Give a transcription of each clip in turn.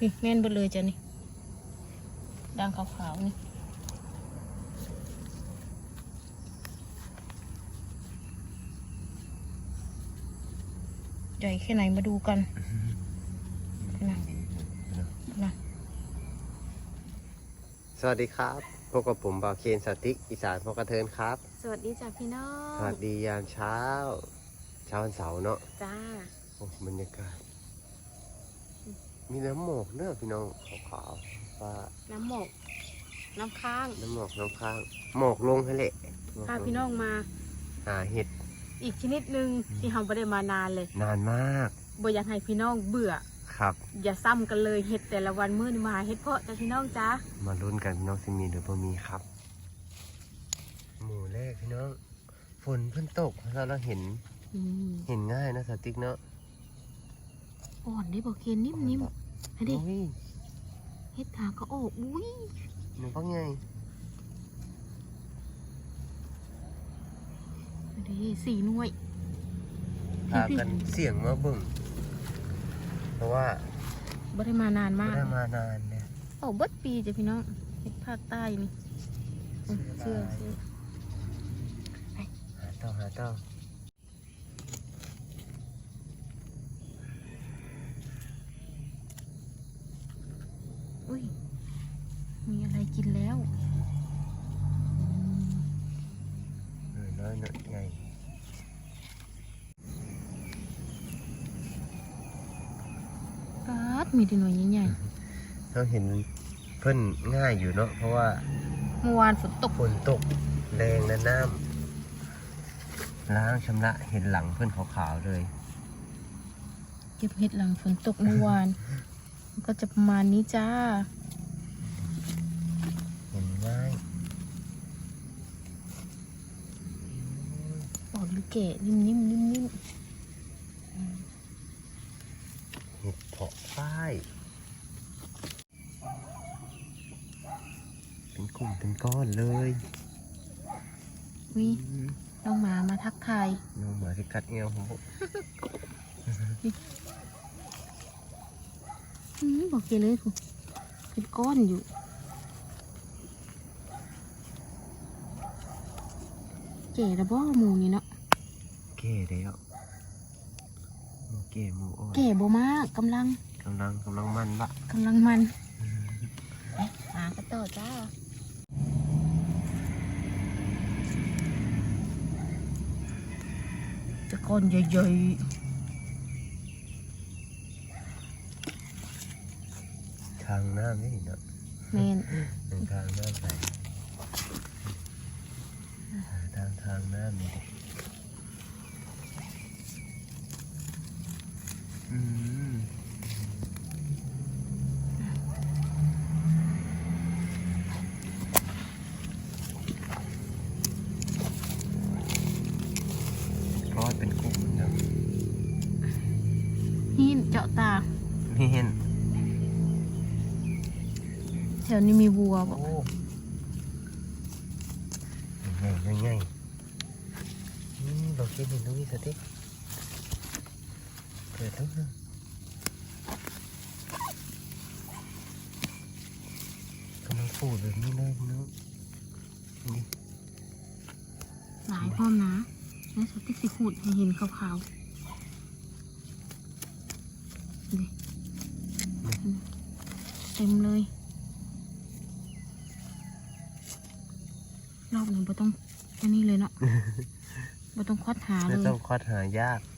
พี่แม่นเบดเลยจ้ะนี่ด่างขาวๆนี่ใหญ่แค่ไหนมาดูกันนะนะสวัสดีครับพบกับผมบาวเคนสติกอีสานพอกระเทินครับ สวัสดีจ้ะพี่น้อสวัสดียามเช้า เช้าวันเสาร์เนาะ จ้า โอ้บรรยากาศ มีน้ำหมอกเนอะพี่น้องขาวๆว่าน้ำหมก น้ำค้างน้ำหมอกน้ำค้างหมอกลงให้เละหมอกพาลงพี่น้องมา หาเห็ดอีกชนิดหนึ่งที่เราไม่ได้มานานเลยนานมากบ่อยากให้พี่น้องเบื่อ ครับ อย่าซ้ำกันเลยเห็ดแต่ละวันมื้อนี้มาหาเห็ดเพาะจ้ะพี่น้องจ้ามาลุ้นกันพี่น้องสิมีหรือบ่มีครับ หมู่แรกพี่น้องฝนเพิ่นตกเราเราเห็นอืมเห็นง่ายนะสติกเนาะ อ่อนได้บอกเคนนิ่มๆให้ดิโอ้ยเห็ดทางก็ออกอุ้ยหนูพักไงให้ดิสี่หน่วยพากันเสี่ยงมาเบิ่งเพราะว่าบ่ได้มานานไม่มากได้มานานเนี่ยออกเบิดปีจ้ะพี่น้องเห็ดภาคใต้นี่อืมเสื้อเสื้อหาเต้าหาเต้า อุ้ยมีอะไรกินแล้วอืม เออน้อยหน่อยไง ปาด มีแต่หน่วยใหญ่เราเห็นเพิ่นง่ายอยู่เนาะเพราะว่าๆเมื่อวานฝนตกฝนตกแรงและน้ำล้างชำระเห็นหลังเพื่อนขาวๆเลย เก็บเห็ดหลังฝนตกเมื่อวานมันก็จะประมาณนี้จ้า เห็นง่ายปอดลูกเกะนิ่มๆนิ่มเห็ด เพาะฝ้าย เป็นกลุ่มเป็นก้อนเลยๆวิน้องหมามาทักทายน้องหมาที่กัดเอวผมบอกอืมบอกเกเลยคุณเป็นก้อนอยู่เก๋ระบ้อหมูนี่เนาะเก๋แล้วหมู เก๋หมูอ่อนเก๋บ่มากกำลังกำลังกำลังมันบะกำลังมันไปหากันต่อจ้าจะก้อนใหญ่ทางหน้าไม่เนาะๆแมนเป็นทางหน้าใสหาทางทางหน้ามีดิอืม รอดเป็นกลุ่มนะหินเจาะตา นี่เห็นแถวนี้มีวัวบโอ้อกง่ายง่ายง่ายนี่เราคิดเห็นตรงนี้สติเกิดแล้วนะกำลังปูดแบบนี้เลยเนาะนี่หลายพร้อมนะแล้วสติ๊กสิขูดให้เห็นขาวๆนี่เต็มเลยรอบหนึ่งไม่ต้องอันนี้เลยเนาะไม่ต้องควัดหาเลไม่ยต้องควัดหายากอืมเ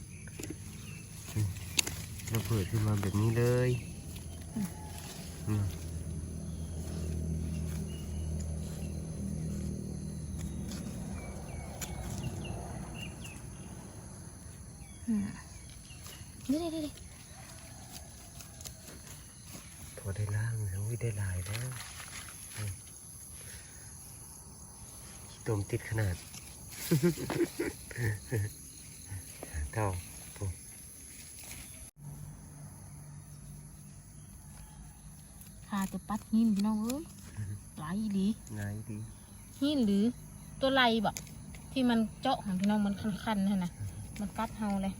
ราเปิดขึ้นมาแบบนี้เลยอืมอืมนี่นี่นี่พอได้ล่างแล้วอุ๊ยได้ลายแล้วอืมขี้ตมติดขนาดเท่าปุ๊บ ขาจะปัดหินพี่น้องเอ้ยหลายอีหลีง่ายดีหินหรือตัวไรบ่ที่มันเจาะของพี่น้องมันคันๆนั่นนะมันกัดเฮาเลย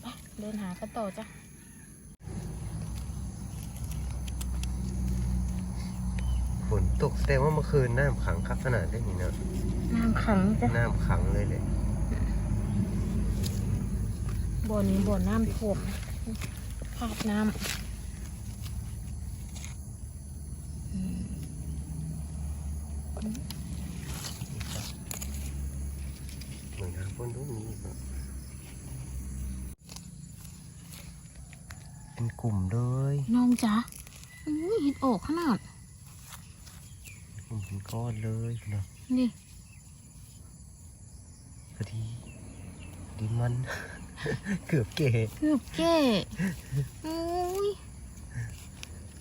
ไปเดินหากันต่อจ้ะนตกแสดงว่าเมื่อคืนน้ำขังคักขนาดได้นี่เนาะน้ำขังจ้ะน้ำขังเลยเลยบ่อนี้บ่อน้ำท่วมภาพน้ำอืม เหมือนทางพ้นรูปนี้อีกเนาะเป็นกลุ่มเลย น้องจ๋าอุ้ยเห็ดออก ขนาดกลุ่มเป็นก้อนเลยเนาะนี่พอดีพอดีมัน เกือบเก๋เกือบแก่อุ้ย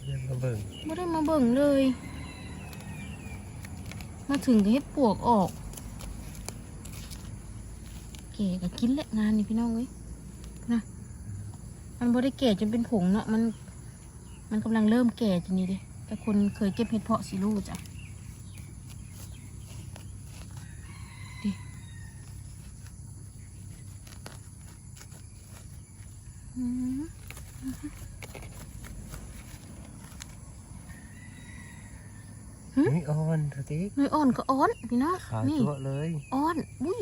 เรื่องมาเบิ่งไม่ได้มาเบิ่งเลย มาถึงก็เฮ็ดปวกออกแก่ก็กินแหละงานนี่พี่น้องเอ้ยนะมันบ่ได้แก่จนเป็นผงเนาะมัน มันกำลังเริ่มแก่จนี่เดิ แต่คนเคยเก็บเห็ดเพาะสิรู้จ้ะดิอืมหึนี่อ่อนสติ๊กหน่อยอ่อนก็อ่อนพี่น้องขาวนี่ตัวเลยอ่อนอุ้ย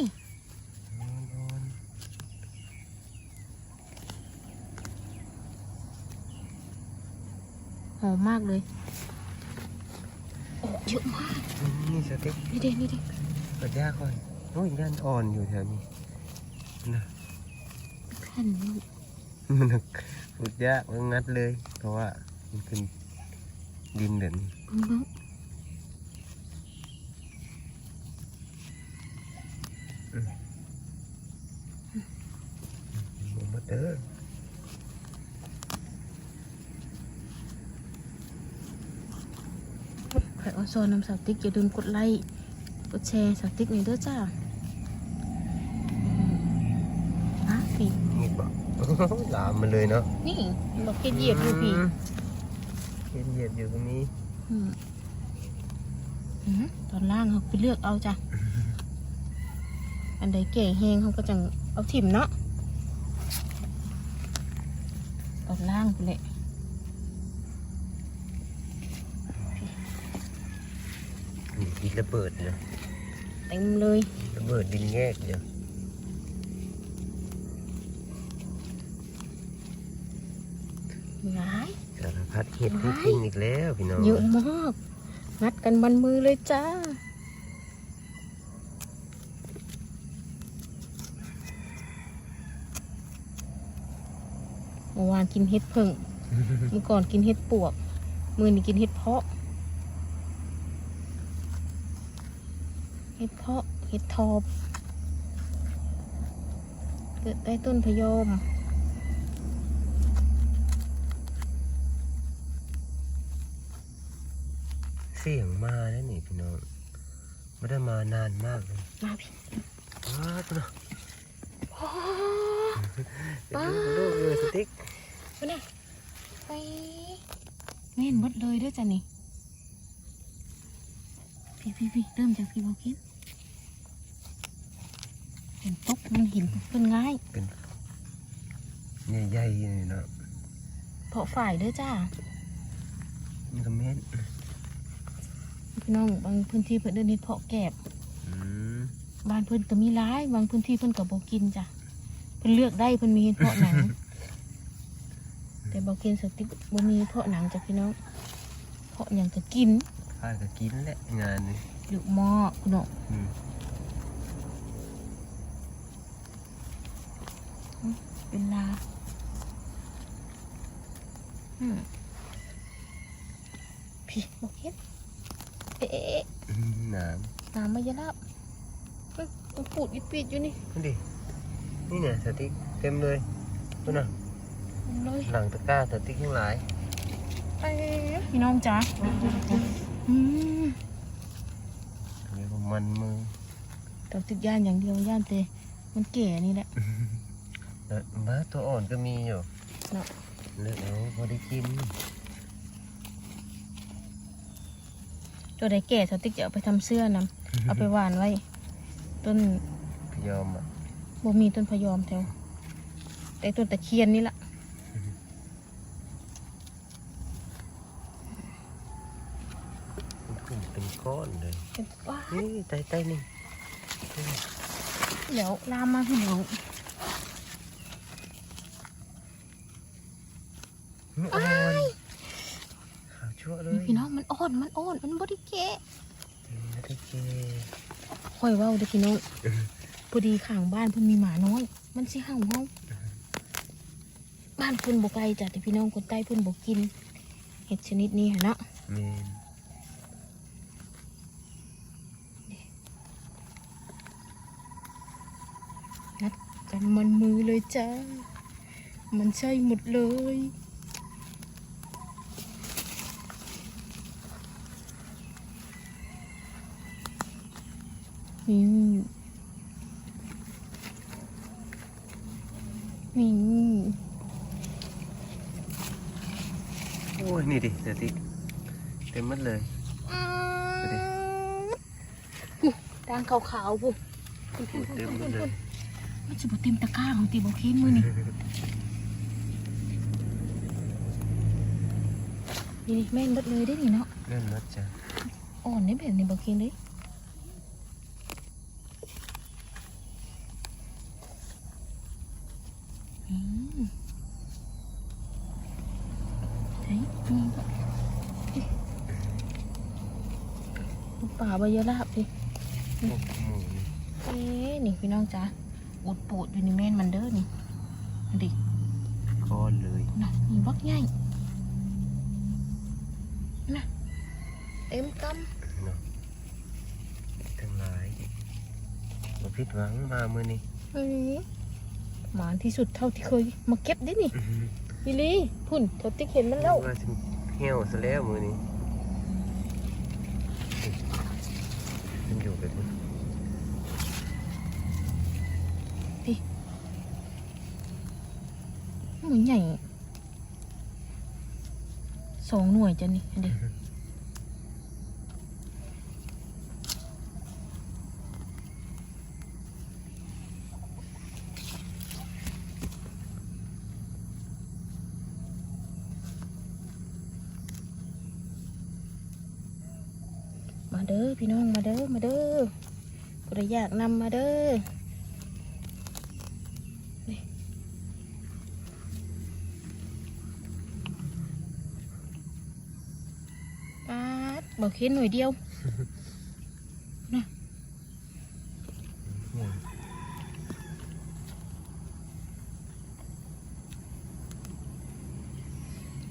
อ่อนอ่อนหอมมากเลยออก เยอะมาก นี่สติ๊กนี่เด็นี่เด็เปิดยากก่อนโอ้ยด้านอ่อนอยู่แถวนี้นะแผ่นนี่มันขุดยากมันงัดเลย เพราะว่ามันเป็นดินแบบนี้เบิ่งเบิ่งมันมาเด้อ ใครออนโซนนำสาวติ๊กอย่าลืมกดไลค์กดแชร์สาวติ๊กหน่อยเด้อจ้าอะพี่นี่บอกลามมาเลยเนาะนี่บอกเกดเหยียบอยู่พี่มเกดเหยียบอยู่ตรงนี้อืมอืมตอนล่างเขาไปเลือกเอาจ้ะอันใดแก่แห้งเขาก็จังเอาถิ่มเนาะตอนล่างไปเลย นี่ ดินระเบิดนะเต็มเลยระเบิดดินแยกเดียวร้ายสารพัดเห็ดจริงๆอีกแล้วพี่น้องเยอะมากงัดกันบันมือเลยจ้าเมื่อวานกินเห็ดผึ่งเมื่อก่อนกินเห็ดปวก มือนี่กินเห็ดเพาะ เห็ดเพาะเห็ดทอบเกิดใต้ต้นพะยอมเสียงมาแล้วนี่พี่น้องไม่ได้มานานมากเลยมาพี่ว้าวพี่น้องโอ้เป็นลูกเลยสติ๊กไปไหนไปไม่เห็นหมดเลยด้วยจ้ะนี่พี่พี่พี่เริ่มจากพี่บอกคิด เห็นตกมันหินเป็นง่ายเป็นใหญ่ๆนี่เนาะเพาะฝ่ายเด้อจ้ามันก็แม่นพี่น้องบางพื้นที่เพิ่นเดินเฮ็ดเพาะแกบอืมบ้านเพิ่นก็มีร้ายบางพื้นที่เพิ่นก็บ่กินจ้ะเพิ่นเลือกได้เพิ่นมีเฮ็ดเพาะหนัง แต่บ่กินสติ๊กบ่มีเพาะหนังจ้ะพี่น้องเพาะหยังก็กินข้าก็กินแหละงานนี้หรือหม้อพี่น้อง อืม เป็นลาอืมพี่บอกเฮ็ดเอ๊ะเอ๊ะเอ๊ะอืมหนามน้ำมายะลาบเฮ้ยมันปูดอิดปีดอยู่นี่นี่ดินี่เนี่ยสติ๊กเต็มเลยตัวน่ะเอาเลยหลังตะกร้าสติ๊กทั้งหลายเอ๊ะพี่น้องจ๋าอืมเรียกว่ามันมือเราติดย่านอย่างเดียวย่านเตมันแก่นี่แหละ แล้วม้าตัวอ่อนก็มีอยู่เนาะเลือกเอาพอได้กิน ตัวใดแก่สติ๊กจะเอาไปทำเสื้อนำเอาไปหวานไว้ ต้นพยอมอะบ่มีต้นพะยอมแถว แต่ต้นตะเคียนนี่ละกอืมเป็นก้อนเลยเป็นว้านี่ใต้ใต้นี่ เดี๋ยวลามมาพี่น้อง อืมอ่อนขาวชั่วเล นี่ ย พี่น้อง มันอ่อนมันอ่อนมันบไดิเกะนาฬิกาค่อยเว่าเด้อพี่น้องพอดีข้างบ้านเพิ่นมีหมาน้อย มันสิเห่าเฮาบ้านเพิ่นบ่ไกลจ้ะแต่พี่น้องคนใต้เพิ่นบ่กิน เห็ดชนิดนี้หั่นเนาะเมนกันมันมือเลยจ้า มันใช่หมดเลย นี่นี่โอ้ยนี่ดิเดี๋ยวติเต็มหมัดเลยดูดิปุ๊ด่างขาวๆปุ๊เต็มหมัดเลยมันจะบ่เต็มตะกร้าของตีบอกเค้นมือนี่นี่นี่แม่นเบิดเลยได้นี่เนาะเล่นมัดจ้ะอ่อนได้แบบนี้บอกเค้นเลยอืมเฮ้ยนี่ก็นี่ ลูกป่าใบยะลาบดิโอ้หมูนี่เอ๊ะนี่พี่น้องจ๋าอุดปูดอยู่ในแม่นมันเด้อนี่เอาดิก้อนเลยน่ะมีบักใหญ่น่ะเต็มกเนาะทั้งหลายมาผิดหวังมาเมื่อนี้ำเอ้ยหมานที่สุดเท่าที่เคย มาเก็บได้นี่พี่ลีพุ่นเธอติ๊กเห็นมันแล้วว่าสิเหี่ยวซะแล้วมือนี้มัน อยู่แบบนี้หมือนใหญ่สองหน่วยจ้ะนี่เด็กมาเด้อพี่น้อง มาเด้อมาเด้อกูได้อยากนำมาเด้อปาดบอกเค้นหน่วยเดียว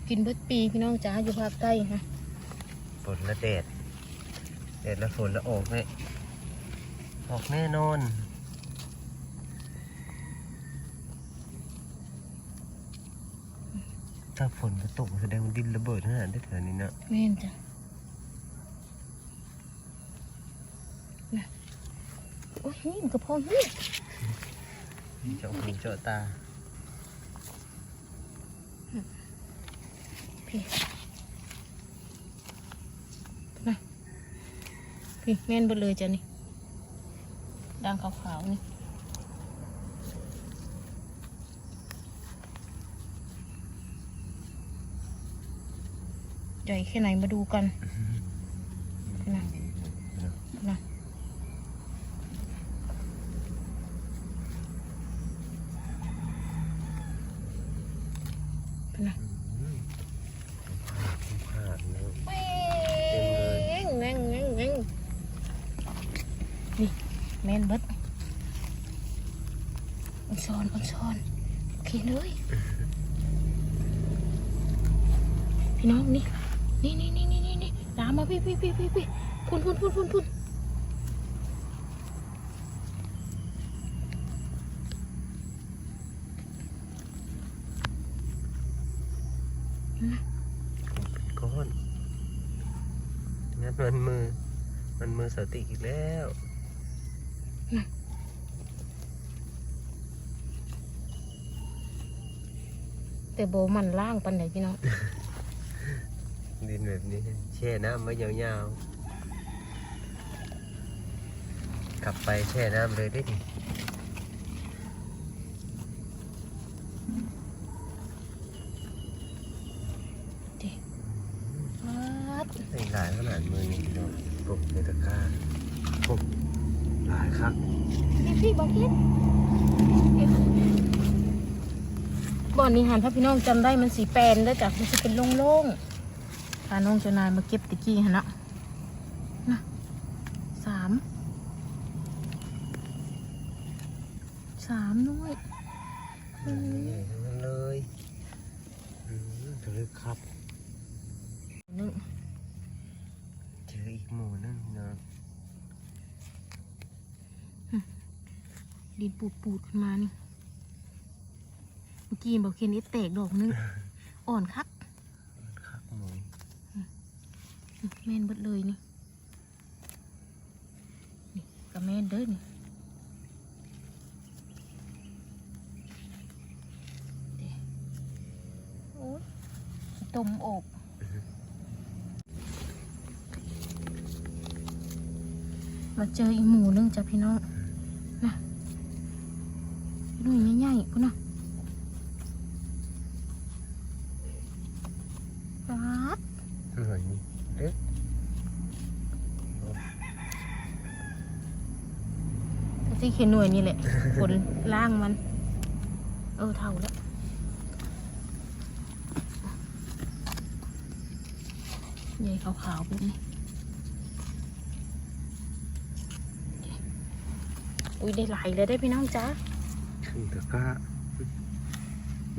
กินเบิดปีพี่น้องจ๋าอยู่ภาคใต้ฮะฝนและแดด แดดและฝนและออกแน่ออกแน่นอนถ้าฝนมาตกแสดงว่าดินระเบิดขนาดได้แถวนี้นะแม่นจ้ะน่ะโอ้ยนี่มันกระเพาะนี่เจาะหูเจาะตาพี่นะ พี่แม่นบนเลยจ้ะนี่ด่างขาวๆนี่ใหญ่แค่ไหนมาดูกันนะนะนะ ผ่านแล้ว เงงเงงเงงเงงนี่แมนเบิดอันซอนอันซอนโอเคเลยพี่ น้องนี่นี่นี่นี่นี่นี่นี่ตามมาพี่พี่พี่พี่พี่พุ่นพุ่นพุ่นพุ่นพุ่นนะก้อนงัดมันมือ มันมือสติอีกแล้วแต่โบมันล่างปันไหนพี่น้อง ดินแบบนี้แช่น้ำไว้ยาวๆ กลับไปแช่น้ำเลยได้ดิดิปัดในหลายขนาดมือนี่พี่น้องปลุกในตะกร้าปลุกหลายครับพี่พี่บอกคิดบ่อนนี้หันถ้าพี่น้องจำได้มันสีแปลนแล้วจ้ะมันจะเป็นโล่งๆ พาน้องเจ้านายมาเก็บตะกี้หันนะนะสามสามน้อยใหญ่ทั้งนั้นเลยอืมทะลึกครับหนึ่งเจออีกหมู่นึงพี่น้องดินปูดปูดๆขึ้นมานี่ เมื่อกี้บอกเคนนี่แตกดอกนึง อ่อนคัก ครับหมู แม่นเบิดเลยนี่นี่กับแม่นเด้อนี่เด้โอ้ตมอกมาเจออีหมูนึงจ้ะพี่น้องนะหนุ่ยใหญ่ๆพุ่นนะปาด หน่อยนี่เอ๊ะ ที่เขียนหน่วยนี่แหละผลล่างมัน เออเท่าแล้วใหญ่ขาวๆแบบนี้อุ้ยได้หลายเลยได้พี่น้องจ้าถึงตะกร้า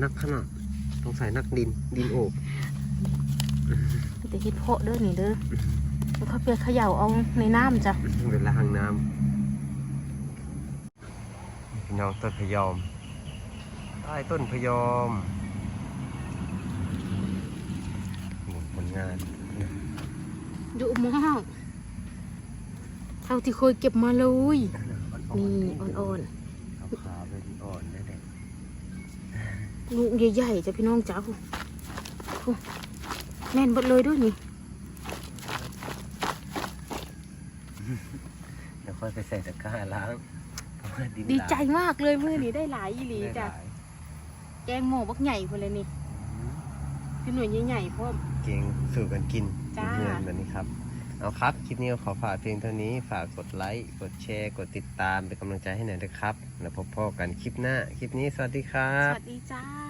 นักขนาดต้องใส่นักดินดินโอบแต่เห็ดเพาะเด้อนี่เด้อแล้วเขาเปียกเขย่าเอาในน้ำจ้ะเวลาหางน้ำพี่ น้องต้นพะยอม ใต้ต้นพะยอมหมุนผลงานดูมากเท่าที่เคยเก็บมาเลย นี่อ่อนขาวขาวๆเลยที่อ่อนได้เลยๆลูกใหญ่ๆจ้ะพี่น้องจ้าผู้ผู้แม่นเบดเลยด้วยนี่เดี๋ยวค่อยไปใส่ตะกร้าล้างเพราะว่าน ดีใจหลายมากเลยมือนี้ได้หลายอีหลีได้จ้ะหลายแกงหมูบักใหญ่คนเลยนี่พี่หน่วยใหญ่ๆเพราะเก่งสู่กันกินจ้าเพื่อนแบบนี้ครับ เอาครับ คลิปนี้ก็ขอฝากเพียงเท่านี้ ฝากกดไลค์ กดแชร์ กดติดตามเป็นกำลังใจให้หน่อยนะครับ แล้วพบพ่อกันคลิปหน้า คลิปนี้สวัสดีครัสบวัสดีจ้า